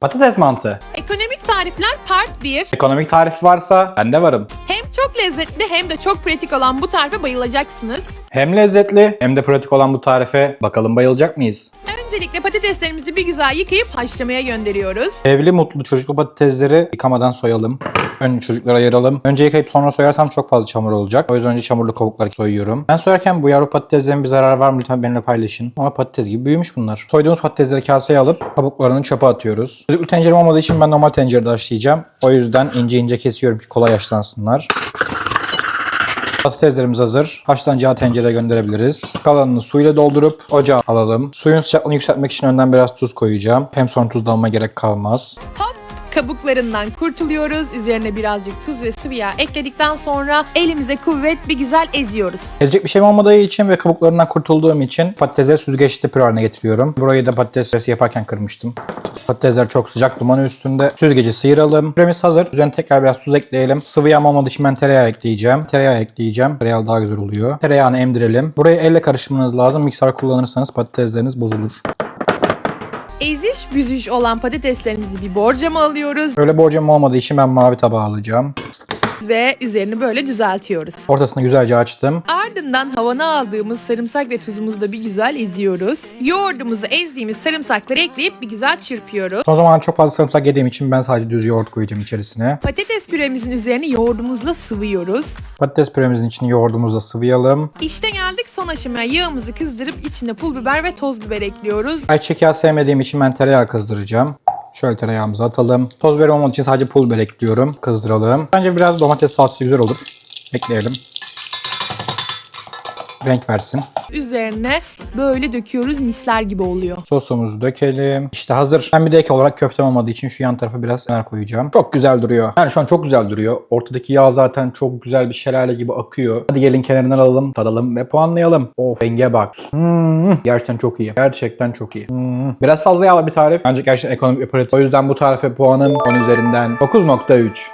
Patates mantı. Ekonomik tarifler part 1. Ekonomik tarifi varsa ben de varım. Hem çok lezzetli hem de çok pratik olan bu tarife bayılacaksınız. Hem lezzetli hem de pratik olan bu tarife bakalım bayılacak mıyız? Öncelikle patateslerimizi bir güzel yıkayıp haşlamaya gönderiyoruz. Evli mutlu çocuklu patatesleri yıkamadan soyalım. Önce çocuklara ayıralım. Önce yıkayıp sonra soyarsam çok fazla çamur olacak. O yüzden önce çamurlu kabukları soyuyorum. Ben soyarken bu yavru patateslerin bir zararı var mı lütfen benimle paylaşın. Ama patates gibi büyümüş bunlar. Soyduğumuz patatesleri kaseye alıp kabuklarını çöpe atıyoruz. Düdüklü tencerem olmadığı için ben normal tencerede haşlayacağım. O yüzden ince ince kesiyorum ki kolay haşlansınlar. Patateslerimiz hazır. Haşlanacağı tencereye gönderebiliriz. Kalanını suyla doldurup ocağa alalım. Suyun sıcaklığını yükseltmek için önden biraz tuz koyacağım. Hem sonra tuzlanma gerek kalmaz. Hop kabuklarından kurtuluyoruz. Üzerine birazcık tuz ve sıvı yağ ekledikten sonra elimize kuvvet bir güzel eziyoruz. Ezecek bir şeyim olmadığı için ve kabuklarından kurtulduğum için patatesleri süzgeçte püre haline getiriyorum. Burayı da patates püresi yaparken kırmıştım. Patatesler çok sıcak dumanı üstünde. Süzgeci sıyıralım. Püremiz hazır. Üzerine tekrar biraz tuz ekleyelim. Sıvı yağ olmadığı için ben tereyağı ekleyeceğim. Tereyağı ekleyeceğim. Tereyağı daha güzel oluyor. Tereyağını emdirelim. Burayı elle karıştırmanız lazım. Mikser kullanırsanız patatesleriniz bozulur. Eziş büzüş olan patateslerimizi bir borcama alıyoruz Öyle borcam olmadığı için ben mavi tabağı alacağım. ve üzerini böyle düzeltiyoruz. Ortasını güzelce açtım. Ardından havana aldığımız sarımsak ve tuzumuzu da bir güzel eziyoruz. Yoğurdumuzu ezdiğimiz sarımsakları ekleyip bir güzel çırpıyoruz. Son zamanlarda çok fazla sarımsak yediğim için ben sadece düz yoğurt koyacağım içerisine. Patates püremizin üzerini yoğurdumuzla sıvıyoruz. Patates püremizin içini yoğurdumuzla sıvayalım. İşte geldik son aşamaya yağımızı kızdırıp içine pul biber ve toz biber ekliyoruz. Ayçiçek yağı sevmediğim için ben tereyağı kızdıracağım. Şöyle tereyağımızı atalım. Toz biber olmadığı için sadece pul biber ekliyorum. Kızdıralım. Bence biraz domates salçası güzel olur. Ekleyelim. Renk versin. Üzerine böyle döküyoruz misler gibi oluyor. Sosumuzu dökelim. İşte hazır. Ben bir de ek olarak köftem olmadığı için şu yan tarafa biraz kenar koyacağım. Çok güzel duruyor. Yani şu an çok güzel duruyor. Ortadaki yağ zaten çok güzel bir şelale gibi akıyor. Hadi gelin kenarından alalım, tadalım ve puanlayalım. Of renge bak. Hmm, gerçekten çok iyi. Gerçekten çok iyi. Hmm. Biraz fazla yağlı bir tarif. Ancak gerçekten ekonomik bir pratik. O yüzden bu tarife puanım 10 üzerinden 9.3.